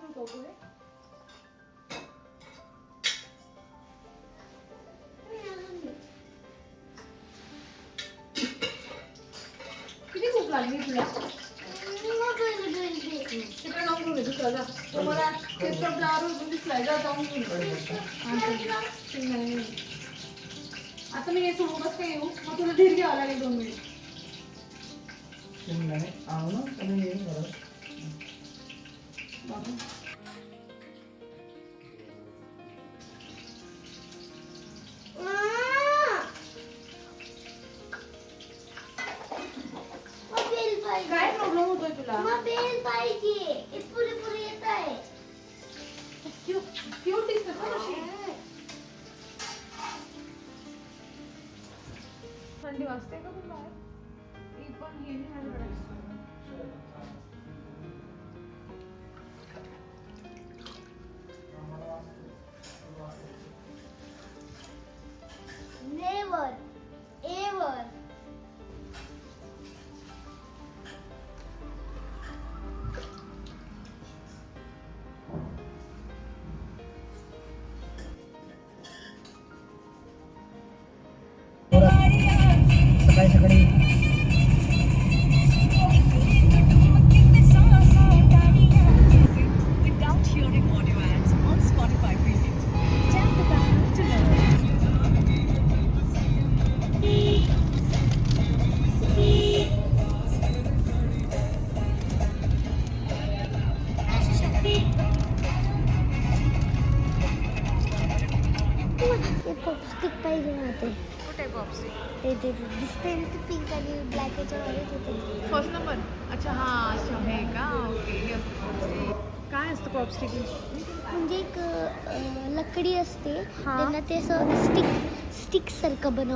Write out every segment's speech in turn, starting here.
नको पुढे किती भूक लागली तुला तिकडे जाऊन घेऊन ये दुसरा जा तो मला केचप फ्लावर उडून दिसलाय जा जाऊन घेऊन ये. हा, चल. शेंगदाणे. आता मी हे सोडून कसं काय येऊ मग तुला धीर घ्यावं लागेल दोन मिनिट शेंगदाणे आवं आणि येईल बरं होतोय तुला? क्यूट दिसत ना अशी. थंडी वाजते का तुला? पण हे नाही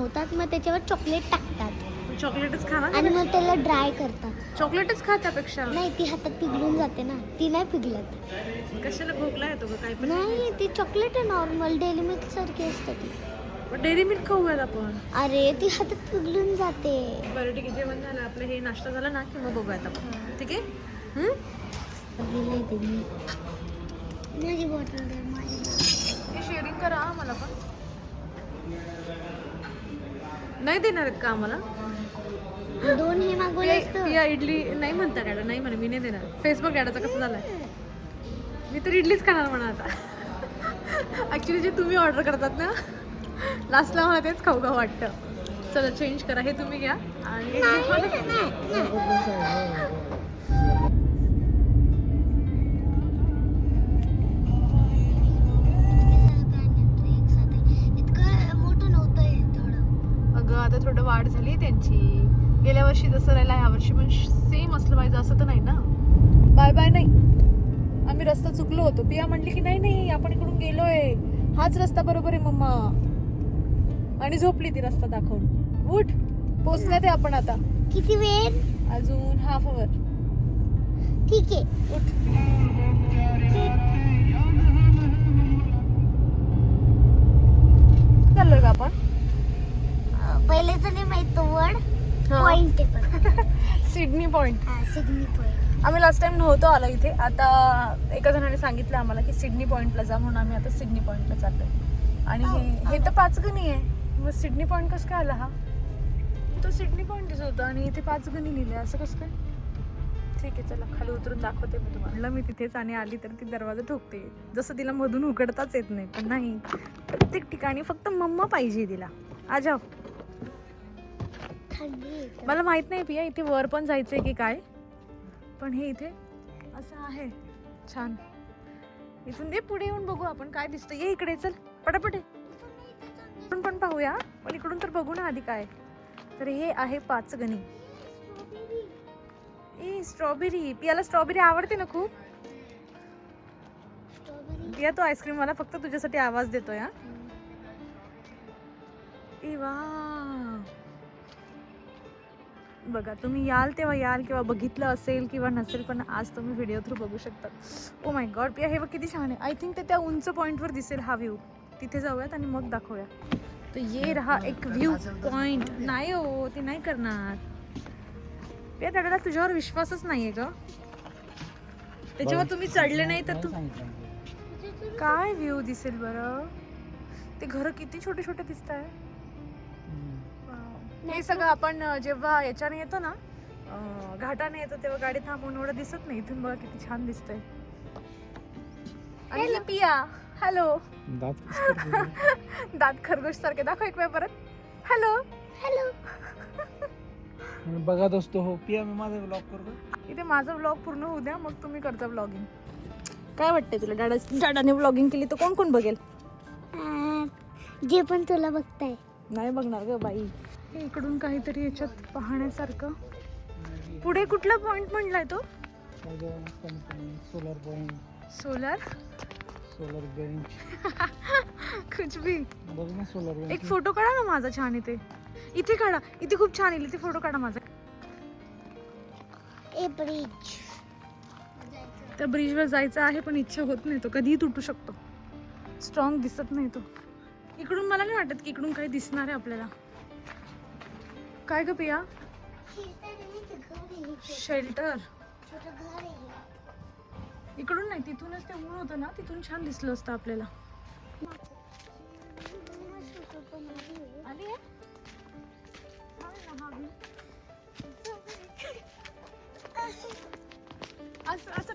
बनवतात मग त्याच्यावर चॉकलेट टाकतात. चॉकलेटच खा ना आणि मग त्याला ड्राय करतात. चॉकलेटच खा त्यापेक्षा? नाही ती हातात पिघलून जाते ना. ती नाही पिघलत. कशाला खोकला येतो का काय पण नाही ती चॉकलेट आहे नॉर्मल डेली मिल्क सारखी असते ती. डेअरी मिल्क खाऊयात आपण. अरे ती हातात पिघलून जाते. बरं ठीक आहे. जेवण झालं. आपलं हे नाश्ता झाला ना? की मग बघूयात आपण. ठीक आहे? मी माझी बॉटल माझी हे शेअरिंग करा हा मला पण. नाही देणार आहेत का आम्हाला? दोन हे मागवले असतं. या इडली नाही म्हणता डॅडा नाही म्हणा मी नाही देणार. फेसबुक डॅडाचा कसं झालाय? मी तर इडलीच खाणार म्हणा आता. ॲक्च्युली जे तुम्ही ऑर्डर करतात ना लास्टला मला तेच खाऊ खाऊ वाटतं. चला चेंज करा. हे तुम्ही घ्या. आणि त्यांची. गेल्या वर्षी जसं राहिला ह्या वर्षी पण सेम असलं पाहिजे असं तर नाही ना? बाय बाय नाही. आम्ही रस्ता चुकलो होतो. पिया म्हणली की नाही नाही आपण इकडून गेलोय. हाच रस्ता बरोबर आहे मम्मा. आणि झोपली ती रस्ता दाखवून. उठ पोचण्यात आहे आपण आता. किती वेळ? अजून हाफ अवर ठीक आहे. उठ. चाललोय का आपण? पहिलेच नाही माहीत तो वर्ड हा. पॉइंट सिडनी पॉइंट हा सिग्नी पॉइंट आम्ही लास्ट टाइम नव्हतो आलो इथे. आता एका जणाने सांगितलं आम्हाला की सिडनी पॉइंटला जा म्हणून आम्ही आता सिडनी पॉइंटला चाललोय. आणि हे हे तर पाचगणी आहे. मग सिडनी पॉइंट कसं काय आला हा? तो सिडनी पॉइंटच होता आणि इथे पाचगणी लिहिले. असं कसं काय? ठीक आहे चला. खाली उतरून दाखवते मी तुम्हाला. मी तिथेच आणि आली तर ती दरवाजा ठोकते. जसं तिला मधून उघडताच येत नाही. पण नाही. प्रत्येक ठिकाणी फक्त मम्मा पाहिजे तिला. आजाव. मला माहीत नाही पिया इथे वर पण जायचंय की काय? पण हे इथे असं आहे. छान. इथून दे पुढे येऊन बघू आपण काय दिसतं ये इकडे चल. पटापट. इकडून पण पाहूया. पण इकडून तर बघू ना आधी काय. तर हे आहे पाचगणी ए स्ट्रॉबेरी. पियाला स्ट्रॉबेरी आवडते ना खूप? स्ट्रॉबेरी? पिया तो आईस्क्रीम मला फक्त तुझ्यासाठी आवाज देतोय हा. ए वा. बघा तुम्ही याल तेव्हा याल किंवा बघितलं असेल किंवा नसेल पण आज तुम्ही व्हिडिओ थ्रू बघू शकता. ओ माय गॉड पिया हे बघ किती छान आहे. आय थिंक ते त्या उंच पॉईंटवर दिसेल हा व्ह्यू तिथे जाऊयात आणि मग दाखवूया. तर ये रहा एक व्ह्यू पॉईंट नाही हो ते नाही करणार. पिया त्याला तुझ्यावर विश्वासच नाही आहे ग. त्याच्यावर तुम्ही चढले नाही तर तू काय व्ह्यू दिसेल बरं? ते घरं किती छोटे छोटे दिसत आहे हे सगळं आपण जेव्हा याच्याने येतो ना घाटाने येतो तेव्हा गाडी थांबवून एवढं दिसत नाही. इथून बघा किती छान दिसतंय. आणि ही पिया. हॅलो. दात खरगोश. सारखे. दाखव एक वेळ परत. हॅलो. हॅलो. बघत असतो हो. पिया मी माझा ब्लॉग करतो. इथे माझा व्लॉग पूर्ण होऊ द्या मग तुम्ही करता व्लॉगिंग काय वाटतंय तुला? डाडा डाडाने व्लॉगिंग केली तर कोण कोण बघेल? जे पण तुला बघताय. नाही बघणार ग बाई. इकडून काहीतरी याच्यात पाहण्यासारखं. पुढे कुठला पॉइंट म्हणलाय तो? Solar point solar solar bench कुछ भी बघ ना सोलर एक फोटो काढा ना माझा छान इथे. इथे काढा. इथे खूप छान येईल. इथे फोटो काढा माझा. ए ब्रिज त्या ब्रिजवर जायचं आहे पण इच्छा होत नाही तो. कधीही तुटू शकतो. स्ट्रॉंग दिसत नाही तो. इकडून मला नाही वाटत की इकडून काही दिसणार आहे आपल्याला. काय ग पिया? शेल्टर इकडून नाही तिथूनच ते ऊन होतं ना तिथून छान दिसलं असतं आपल्याला. view. असं असं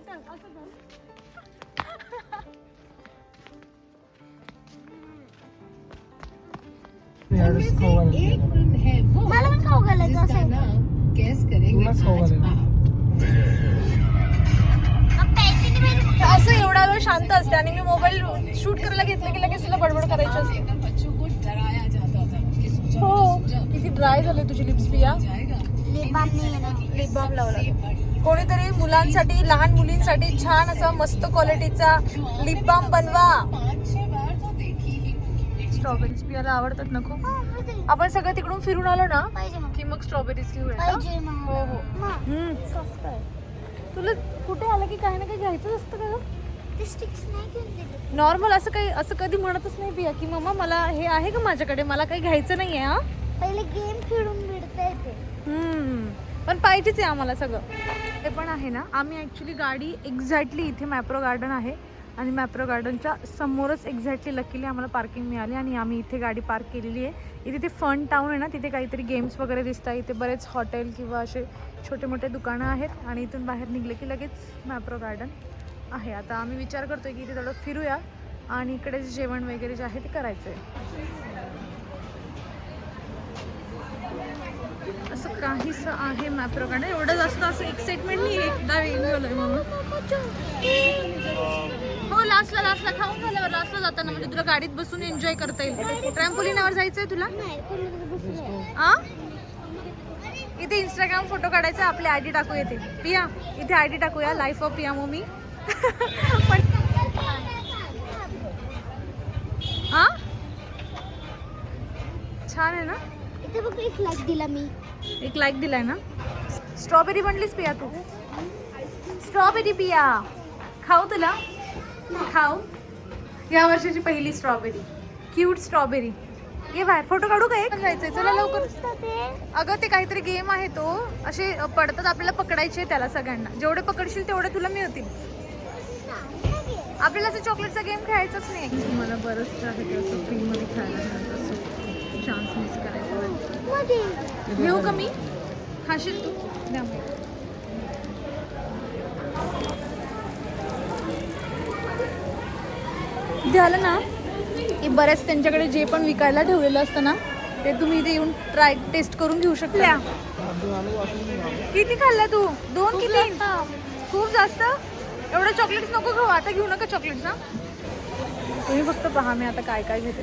असं मला पण खाऊ घालायचं खाऊ एवढा वेळ शांत असते आणि मी मोबाईल शूट करायला घेतलं की लगेच तुला बडबड करायची असते. बच्चों को डराया जाता था कि सोचा हो किती ड्राय झाले तुझी लिप्स पिया जाएगा Lip balm नाही आहे ना. लिप बाम लावला. कोणीतरी मुलांसाठी लहान मुलींसाठी छान असा मस्त क्वालिटीचा लिप बाम बनवा. स्ट्रॉबेरीज पियाला आवडतात ना खूप? हो. आपण सगळं तिकडून फिरून आलो ना. की मग स्ट्रॉबेरीज घेऊया. हो हो. तुला कुठे आलं की काही ना काही घ्यायचं असतं का नॉर्मल असं काही असं कधी म्हणतच नाही पिया की मम्मा मला हे आहे का माझ्याकडे? मला काही घ्यायचं नाही आहे हा? पहिले गेम खेळून मिळते. पण पाहिजेच आहे आम्हाला सगळं. ते पण आहे ना आम्ही ॲक्च्युली गाडी एक्झॅक्टली इथे मॅप्रो गार्डन आहे. आणि मॅप्रो गार्डनच्या समोरच एक्झॅक्टली लकीली आम्हाला पार्किंग मिळाली आणि आम्ही इथे गाडी पार्क केलेली आहे. इथे ते फन टाऊन आहे ना तिथे काहीतरी गेम्स वगैरे दिसतात इथे बरेच हॉटेल किंवा असे छोटे मोठे दुकानं आहेत आणि इथून बाहेर निघले की लगेच मॅप्रो गार्डन आहे. आता आम्ही विचार करतो की इथे थोडं फिरूया आणि इकडे जे जेवण वगैरे जे आहे ते करायचं आहे असं काहीसं आहे मॅप्रो गार्डन. एवढं जास्त असं एक्साइटमेंट नाही एकदा येऊन म्हणून. हो लास्टला लास्टला खाऊन झाल्यावर लास्टला जाताना म्हणजे तुला गाडीत बसून एन्जॉय करता येईल. ट्रॅम्पोलिनावर जायचंय तुला. आ? इथे इंस्टाग्राम फोटो काढायचा आपले आय डी टाकू येते. पिया इथे आय डी टाकूया लाईफ ऑफ पिया मोमी पण हा छान आहे ना? इथे बघ एक लाईक दिला मी. एक लाईक दिलाय ना? स्ट्रॉबेरी बनलीस पिया तू? स्ट्रॉबेरी पिया. खाऊ तुला. खाऊ या वर्षाची पहिली स्ट्रॉबेरी क्यूट स्ट्रॉबेरी ये बाहेर फोटो काढू का एक? जायचंय चला लवकर. अगं ते काहीतरी गेम आहे तो. असे पडतात आपल्याला पकडायचे त्याला सगळ्यांना. जेवढे पकडशील तेवढे तुला मिळतील. आपल्याला असं चॉकलेटचा गेम खेळायचाच नाही. मला बरंच आहे असं फ्रीमध्ये असं चान्स मिस करायचा. घेऊ का मी? खाशील तू? द्या झालं ना की बऱ्याच त्यांच्याकडे जे पण विकायला ठेवलेलं असतं ना ते तुम्ही इथे येऊन ट्राय टेस्ट करून घेऊ शकता. किती खाल्ला तू? दोन की तीन खूप जास्त? एवढं चॉकलेट्स नको खाऊ आता घेऊ नका चॉकलेट्स ना तुम्ही फक्त पहा मी आता काय काय घेते.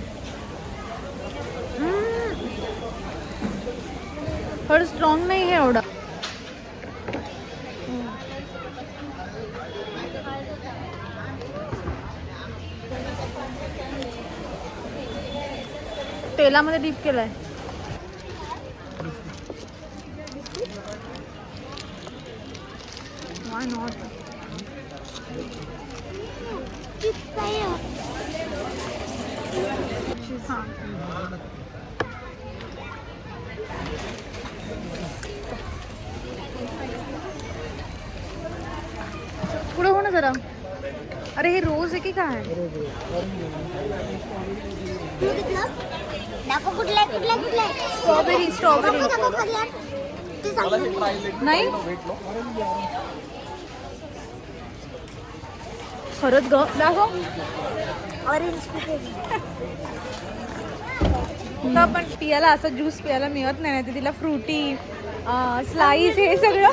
थोडं स्ट्रॉंग नाही आहे एवढं. तेलामध्ये डीप हाँ. होऊन ना जरा. अरे हे रोज आहे की तू घेतलं दाखव कुठला आहे, कुठला आहे, कुठला आहे? स्ट्रॉबेरी स्ट्रॉबेरी दाखव, दाखव. ते नाही? खरंच ग. दाखव. ऑरेंज पण पियाला असं ज्यूस पियाला मिळत नाही ना तिला फ्रुटी स्लाईस हे सगळं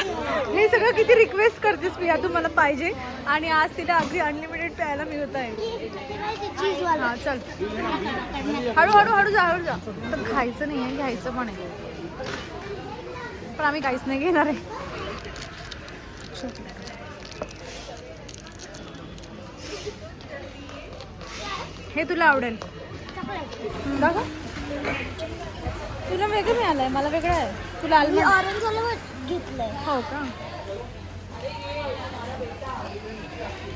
हे सगळं किती रिक्वेस्ट करतेस पिया तू मला पाहिजे. आणि आज तिला अगदी अनलिमिटेड प्यायला मिळत आहे. चीज वाला हा चल. हळू हळू हळू जा हळू जा. खायचं नाही आहे घ्यायचं पण आहे. पण आम्ही काहीच नाही घेणार आहे. हे तुला आवडेल. तुला वेगळं मिळालंय मला वेगळं आहे. तुला मी आलमंड ऑरेंज वाला घेतलंय. हो का?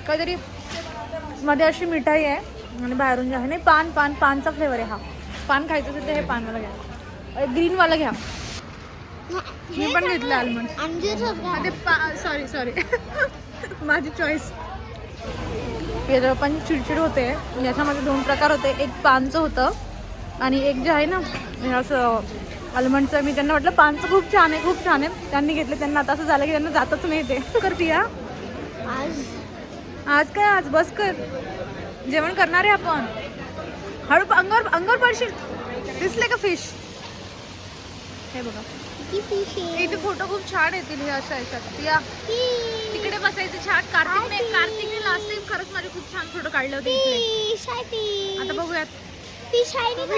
काहीतरी मध्ये अशी मिठाई आहे आणि बाहेरून जे आहे नाही पान पान पानचा फ्लेवर आहे हा. पान खायचं असेल तर हे पानवाला घ्या. ग्रीनवाला घ्या. मी पण घेतलं आलमंड सॉरी सॉरी माझी चॉईस पण चिडचिड होते. याच्यामध्ये दोन प्रकार होते. एक पानचं होतं आणि एक जे आहे ना हे असं आलमंडचं मी त्यांना म्हटलं पानचं खूप छान आहे खूप छान आहे. त्यांनी घेतलं त्यांना आता असं झालं की त्यांना जातच नाही ते. कर पिया. आज? आज काय आज? बस कर. जेवण करणार आहे आपण. हळू अंगावर अंगावर पडशील. दिसले का फिश हे बघा. इथे फोटो खूप छान येतील हे अशा याच्यात. फिश तिकडे बसायचं छान. कार्तिकने कार्तिकने लास्ट टाइम खरंच माझे खूप छान फोटो काढले होते आता बघूयात.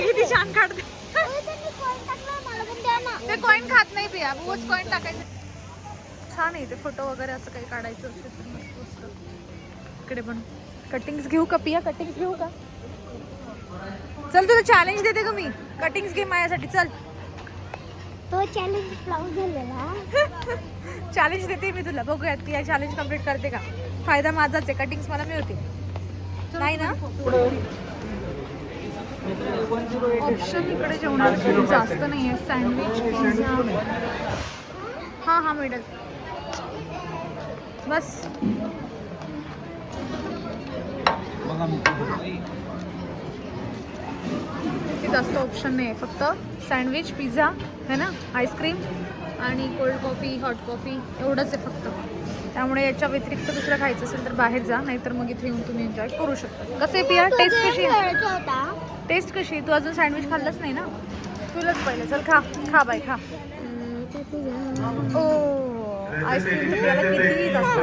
किती छान काढते. ते कॉईन खात नाही पिया रोज कॉईन टाकायचे. छान आहे ते फोटो वगैरे असं काही काढायचं असेल इकडे पण. कटिंग्स घेऊ का पिया? कटिंग्स घेऊ का? चल तुला चॅलेंज देते का मी. कटिंग्स घे माझ्यासाठी चल. तो चॅलेंज फ्लॉप झालेला चॅलेंज देते मी तुला. बघूयात ती चॅलेंज कंप्लीट करते का. फायदा माझाच आहे. कटिंग्स मला मिळते नाही ना? ऑप्शन इकडे जेवणाचे जास्त नाही आहे सँडविच पिझ्झा हां हां मिडल बस. जास्त ऑप्शन नाही आहे फक्त सँडविच पिझ्झा है ना? आईस्क्रीम आणि कोल्ड कॉफी हॉट कॉफी एवढंच आहे फक्त. त्यामुळे याच्या व्यतिरिक्त दुसरं खायचं असेल तर बाहेर जा नाहीतर मग इथे येऊन तुम्ही एन्जॉय करू शकता. कसं पिया? टेस्ट कशी होता टेस्ट कशी आहे? तू अजून सँडविच खाल्लंच नाही ना? तुलाच पहिलं. चल खा. खा बाई खा. ओ आईस्क्रीम किती जास्त.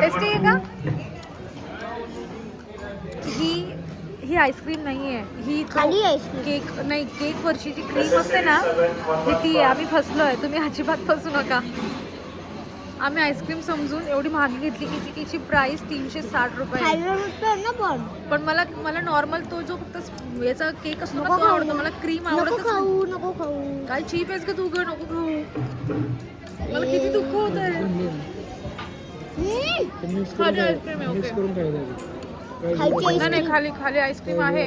टेस्टी आहे का? ही ही आईस्क्रीम नाही आहे ही खाली केक नाही केक वरची जी क्रीम असते ना ही ती आहे. आम्ही फसलोय. तुम्ही अजिबात फसू नका. आम्ही आईस्क्रीम समजून एवढी महागी घेतली की तिची प्राइस तीनशे साठ रुपये. ना पण. पण मला मला नॉर्मल तो जो फक्त याचा केक असतो ना नको तो आवडतो. मला क्रीम. खाऊ नको खाऊ. काय चीप आहेस का तू ग? नको खाऊ. मला किती दुःख होत आहे आईस्क्रीम ओके नाही नाही खाली खाली आईस्क्रीम आहे.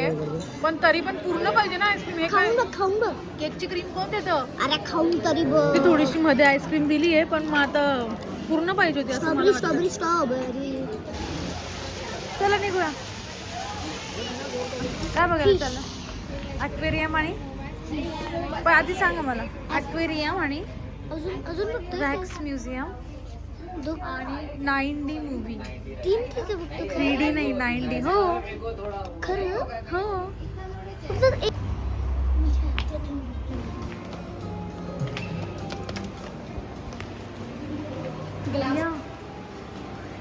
पण तरी पण पूर्ण पाहिजे ना आईस्क्रीम हे काय? खाऊन बघ खाऊन बघ. केकची क्रीम कोण देतं? अरे खाऊन तरी बघ. मी थोडीशी मध्ये आईस्क्रीम दिली आहे पण मग आता पूर्ण पाहिजे होती असं मला स्ट्रॉबेरी वाटतं. स्ट्रॉबेरी स्ट्रॉबेरी चला निघूया. काय बघायला चला अक्वेरियम आणि? पण आधी सांगा मला. अक्वेरियम आणि अजून अजून बघतोय का? वॅक्स म्युझियम आणि नाईन डी मूवी. तीन थ्री डी नाही नाईन डी. हो. खरं? हो.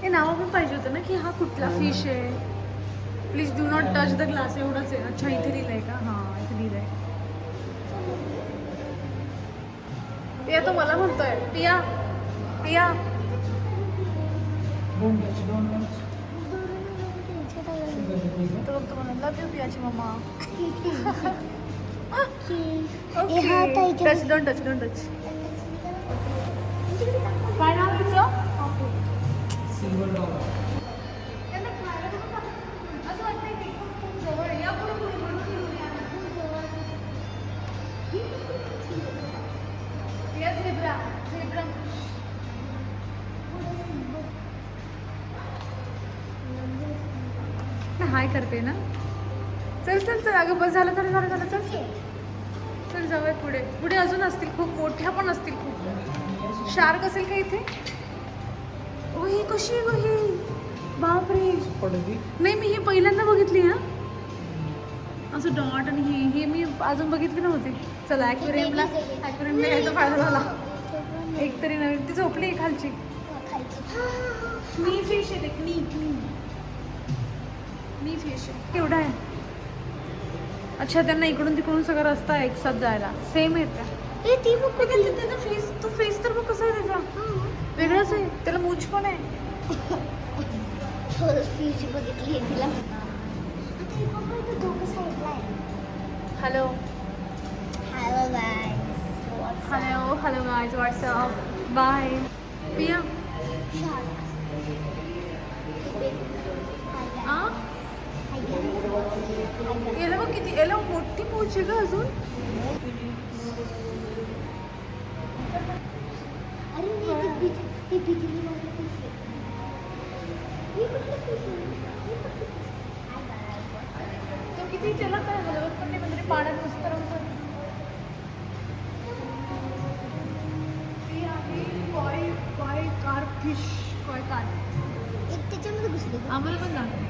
हे नाव पण पाहिजे होतं ना की हा कुठला फिश आहे? Please do not touch the glass एवढंच आहे. अच्छा इथे दिलंय का? हां इथे दिलंय. पिया तो मला म्हणतोय. पिया. पिया. तो बघतो मला love you पियाची mama don't touch don't touch चल चल चल अगं बस झालं झालं झालं झालं चल. चल जाऊया पुढे. पुढे अजून असतील खूप मोठ्या पण असतील खूप. शार्क असेल का इथे? ही कशी आहे गं ही? बापरे. नाही मी ही पहिल्यांदा बघितली हा. असं डॉट आणि हे हे मी अजून बघितली नव्हती. चला ॲक्वेरियमला ॲक्वेरियमला यायचा फायदा झाला. एक तरी नवीन. ती झोपली आहे खालची. मी फिश आहे मी फिश आहे. केवढा आहे. अच्छा त्यांना इकडून तिकडून सगळा रस्ता आहे एक साथ जायला. सेम आहे त्या. ए ती बघ ते त्याचं- फेस तो फेस तर बघ कसा आहे त्याचा? वेगळाच आहे. त्याला मूछ पण आहे. बघितली तिला. Hello hello hello hello guys what's up bye Piya आ याला बघ किती याला मोठी मूछ आहे का अजून. ती किती त्याला काय पण नाही म्हणजे पाण्यात मस्त रमतो ती आहे koi koi carp fish koi carp. एक त्याच्यामध्ये घुसली गं. आम्हाला पण दाखव.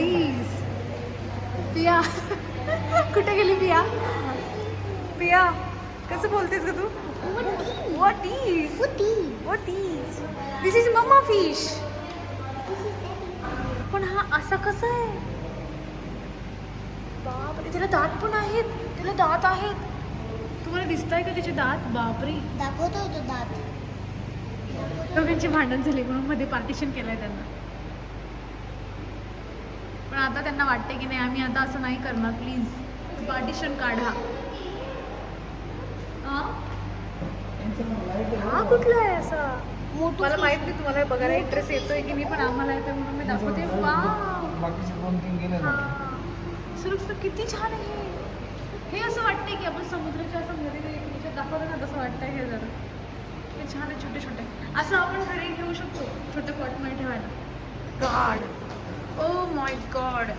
Is? पिया. कुठे गेली पिया? पिया. कसं बोलतेस का तू? Is? मोठी. What is? This is mama fish. पण हा असा कसा आहे? बापरे त्याला दात पण आहेत. त्याला दात आहेत. तुम्हाला दिसत आहे का त्याचे दात? बापरे. दाखवतोय तो दात. दोघांची भांडण झाली म्हणून मध्ये पार्टिशन केलंय त्यांना. आता त्यांना वाटते की नाही आम्ही आता असं नाही करणार. प्लीज पार्टिशन काढा. हा? हा कुठला आहे असा? मोठं मला. माहीत नाही तुम्हाला हे बघायला इंटरेस्ट येतोय की मी पण आम्हाला येतोय म्हणून मी दाखवते. वा सुरक्षित किती छान आहे हे. हे असं वाटतंय की आपण समुद्राच्या असं याच्यात दाखवलं ना तसं वाटतंय हे जरा. हे छान आहे छोटे छोटे असं आपण घरी घेऊ शकतो छोटे पॉटमध्ये ठेवायला. God oh my God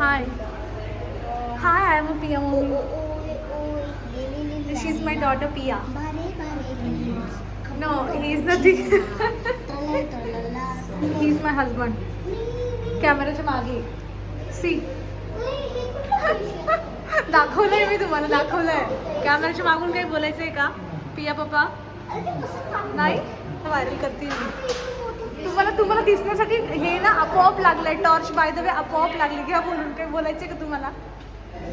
hi hi I am Piya oh, mummy ओ, ओय, ओय. गेलेली दिस इज माय लाली. डॉटर पिया बारे बारे गेली. नो ही इज नथिंग तळला, तळला. ही इज माय हजबंड कॅमेराच्या मागे सी ओय, हे कुठलं fish आहे? दाखवलंय मी तुम्हाला दाखवलंय कॅमेराच्या मागून काही बोलायचंय का पिया पप्पा अरे ते कसं चाललं? नाही व्हायरल करतील तुम्हाला दिसण्यासाठी हे ना आपोआप लागलंय. टॉर्च बाय द वे आपोआप लागली. किंवा बोलून काही बोलायचंय का तुम्हाला?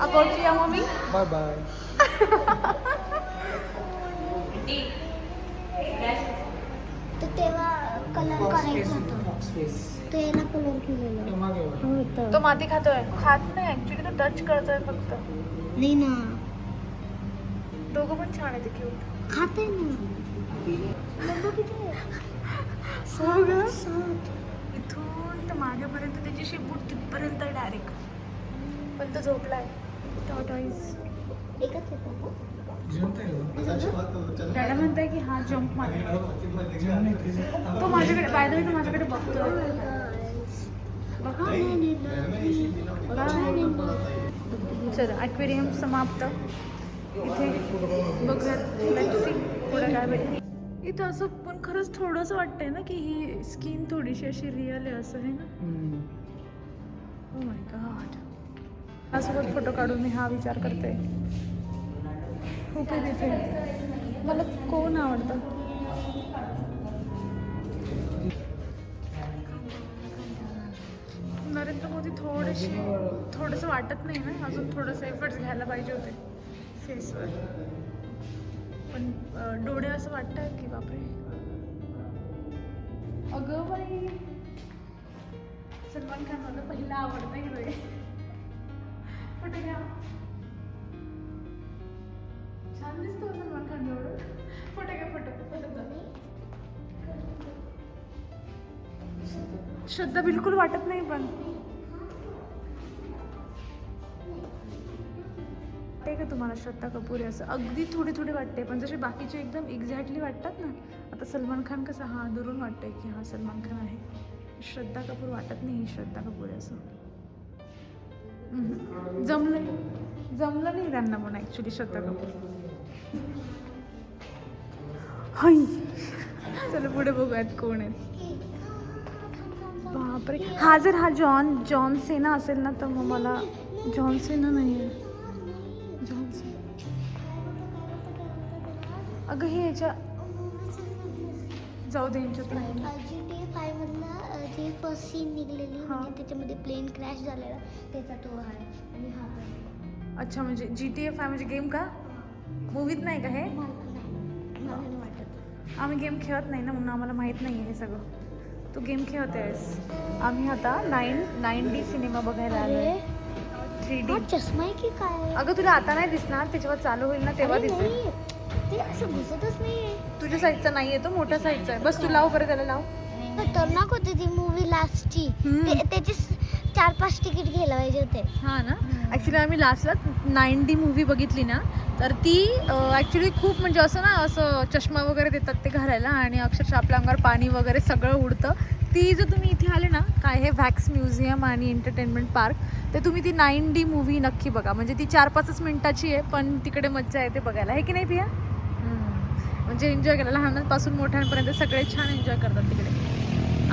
About Piya mummy? Bye bye तेव्हा कलर करायचा होता. स्पेस तो कलर केलेला. माती खातोय. खात नाही ऍक्च्युली तो टच करतोय फक्त. नाही ना. दोघं पण छान आहे ते क्यूट खाते ना? हो ग. इथून तर मागेपर्यंत त्याची शेपूट तिथपर्यंत डायरेक्ट पण तो झोपलाय. टॉटॉईज एकच? डॅडा म्हणताय की हा जम्प मार जेवण आहे. तुझं? तो माझ्याकडे बाय द वे तो माझ्याकडे बघतोय. बघा चला ॲक्वेरियम समाप्त. इथे सी पुढे काय भेटेल इथं असं पण खरंच थोडंसं वाटतंय ना की ही स्किन थोडीशी अशी रिअल आहे असं आहे ना. ओ माय गॉड माझ्यासोबत फोटो काढून मी हा विचार करते. आहे तिथे. मला कोण आवडतं? नरेंद्र मोदी थोडेसे थोडंसं वाटत नाही ना? अजून थोडंसं एफर्ट्स घ्यायला पाहिजे होते. फेसवर पण डोळे असं वाटतं की बापरे. अगं बाई सलमान खान मला पहिला आवडता हिरो आहे फोटो घ्या छान दिसतो सलमान खान जवळ फोटो घ्या फोटो फोटो श्रद्धा बिलकुल वाटत नाही पण. ते का तुम्हाला श्रद्धा कपूर आहे असं? अगदी थोडी थोडी वाटते पण जसे बाकीचे एकदम एक्झॅक्टली वाटतात ना आता सलमान खान कसं हा दुरून वाटतंय की हा सलमान खान आहे. श्रद्धा कपूर वाटत नाही श्रद्धा कपूर आहे असं. जमलं जमलं नाही त्यांना पण ॲक्च्युली श्रद्धा कपूर. हाय. चला पुढे बघूयात कोण आहेत बापरे. हा जर हा जॉन जॉन सेना असेल ना तर मग मला जॉन सेना नाही आहे अगं हे याच्या जाऊ दे यांच्यात नाही. जी टी फाय मधला अ, जे फर्स्ट सीन निघलेली हा. म्हणजे त्याच्यामध्ये प्लेन क्रॅश झालेला. त्याचा तो आहे. आणि हा पण अच्छा म्हणजे जी टी एफ आहे म्हणजे गेम का? मूवीत नाही का हे? नाही वाटत. आम्ही गेम खेळत नाही ना म्हणून आम्हाला माहीत नाही आहे हे सगळं. तू गेम खेळते आहेस. आम्ही आता नाईन नाईन डी सिनेमा बघायला आलो थ्री डी चष्मा आहे की काय? अगं तुला आता नाही दिसणार ते जेव्हा चालू होईल ना तेव्हा दिसेल. ते असं घुसतच नाहीये. तुझ्या साईजचा नाही आहे तो मोठ्या साईजचा आहे. बस तू लाव बरं त्याला लाव. खतरनाक होती ती मूवी लास्टची हम्म. ते- त्याचे स- चार पाच तिकीट घ्यायला पाहिजे होते. हा ना? ॲक्च्युली आम्ही लास्टला नाईन डी मूवी बघितली ना तर ती ॲक्च्युली खूप म्हणजे असं ना असं चष्मा वगैरे देतात ते घालायला आणि अक्षरशः आपल्या अंगावर पाणी वगैरे सगळं उडतं. ती जर तुम्ही इथे आले ना काय हे व्हॅक्स म्युझियम आणि एंटरटेनमेंट पार्क तर तुम्ही ती नाईन डी मूवी नक्की बघा. म्हणजे ती चार पाचच मिनिटाची आहे पण तिकडे मज्जा येते बघायला. हे की नाही पिया. म्हणजे एन्जॉय करायला लहानांपासून मोठ्यांपर्यंत सगळे छान एन्जॉय करतात तिकडे.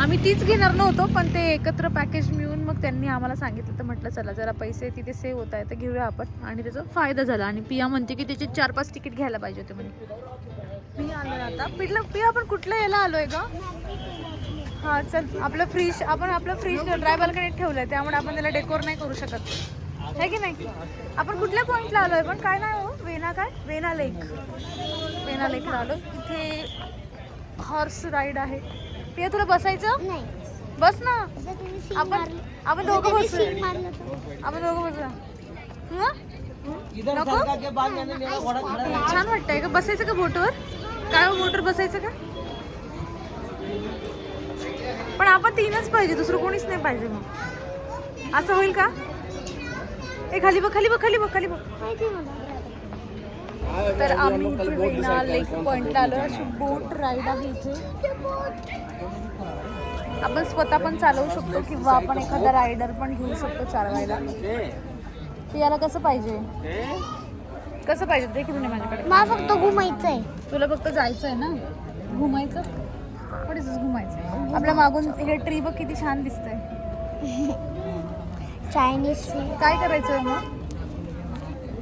आम्ही तीच घेणार नव्हतो पण ते एकत्र पॅकेज मिळून मग त्यांनी आम्हाला सांगितलं. तर म्हटलं चला जरा पैसे तिथे सेव्ह होत आहे तर घेऊया आपण. आणि त्याचा फायदा झाला. आणि पिया म्हणते की त्याचे चार पाच तिकीट घ्यायला पाहिजे होते म्हणे. मी आलोय आता. पिठलं पिया आपण कुठलं यायला आलोय का हा चल आपलं फ्रीज आपण आपलं फ्रीज ड्राय बाल्कनीत ठेवलंय. त्यामुळे आपण त्याला डेकोर नाही करू शकत. आहे की नाही? आपण कुठल्या पॉईंटला आलोय पण काय नाही हो. वेना काय? वेना लेक. वेना लेकला आलो इथे हॉर्स राईड आहे. पिया तुला बसायचं? नाही. बस ना. आपण आपण दोघं तर आपण दोघं हं? नको? रखा छान वाटतंय का बसायचं का बोटवर? काय हो, बोटवर बसायचं का? पण आपण तीनच पाहिजे दुसरं कोणीच नाही पाहिजे मग. असं होईल का? ए खाली बघ खाली बघ खाली बघ खाली बघ. तर आम्ही इथे वेना लेक पॉइंटला आलो अशी बोट राईड आहे इथे. आपण स्वतः पण चालवू शकतो किंवा आपण एखादा रायडर पण घेऊ शकतो चालवायला. याला कसं पाहिजे? कसं पाहिजे? ते की माझ्याकडे. मला फक्त घुमायचं आहे तुला फक्त जायचं आहे ना? घुमायचं? थोडीच घुमायचं आपल्या मागून हे ट्री बघ किती छान दिसतंय. चायनीज काय करायचं आहे मग?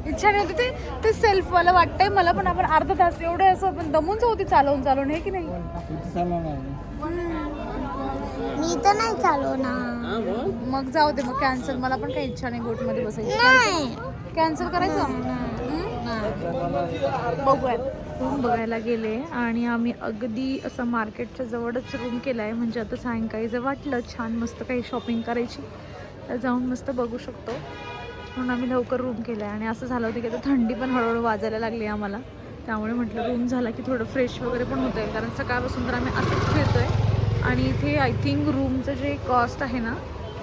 इच्छा नाही होती ते. ते सेल्फवालं वाटतंय मला पण. आपण अर्धा तास एवढे असं आपण दमून जाऊ ते चालवून चालवून हे की नाही? मी तर नाही चालवणार. मग जाऊ दे मग कॅन्सल मला पण काही इच्छा नाही बोटमध्ये बसायची. नाही. कॅन्सल करायचं? बघूयात रूम बघायला गेले आणि आम्ही अगदी असं मार्केटच्या जवळच रूम केला आहे म्हणजे आता सायंकाळी जर वाटलं छान मस्त काही शॉपिंग करायची तर जाऊन मस्त बघू शकतो. म्हणून आम्ही लवकर रूम केला आहे आणि असं झालं होतं की आता थंडी पण हळूहळू वाजायला लागली आम्हाला. त्यामुळे म्हटलं रूम झाला की थोडं फ्रेश वगैरे पण होतं आहे कारण सकाळपासून तर आम्ही असंच फिरतो आहे आणि इथे आय थिंक रूमचं जे कॉस्ट आहे ना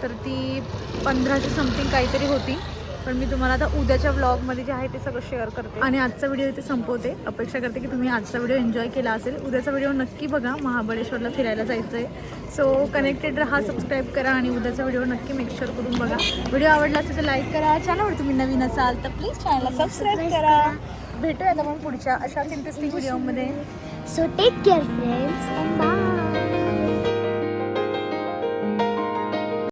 तर ती पंधराशे समथिंग काहीतरी होती. पण मी तुम्हाला आता उद्याच्या व्लॉगमध्ये जे आहे ते सगळं शेअर करते. आणि आजचा व्हिडिओ इथे संपवते. अपेक्षा करते की तुम्ही आजचा व्हिडिओ एन्जॉय केला असेल. उद्याचा व्हिडिओ नक्की बघा. महाबळेश्वरला फिरायला जायचं आहे सो कनेक्टेड राहा सबस्क्राईब करा आणि उद्याचा व्हिडिओ नक्की मेकश्योर करून बघा. व्हिडिओ आवडला असेल तर लाईक करा. चॅनलवर तुम्ही नवीन असाल तर प्लीज चॅनलला सबस्क्राईब करा. भेटूया आता मग पुढच्या अशाच इंटरेस्टिंग व्हिडिओमध्ये so take care friends and bye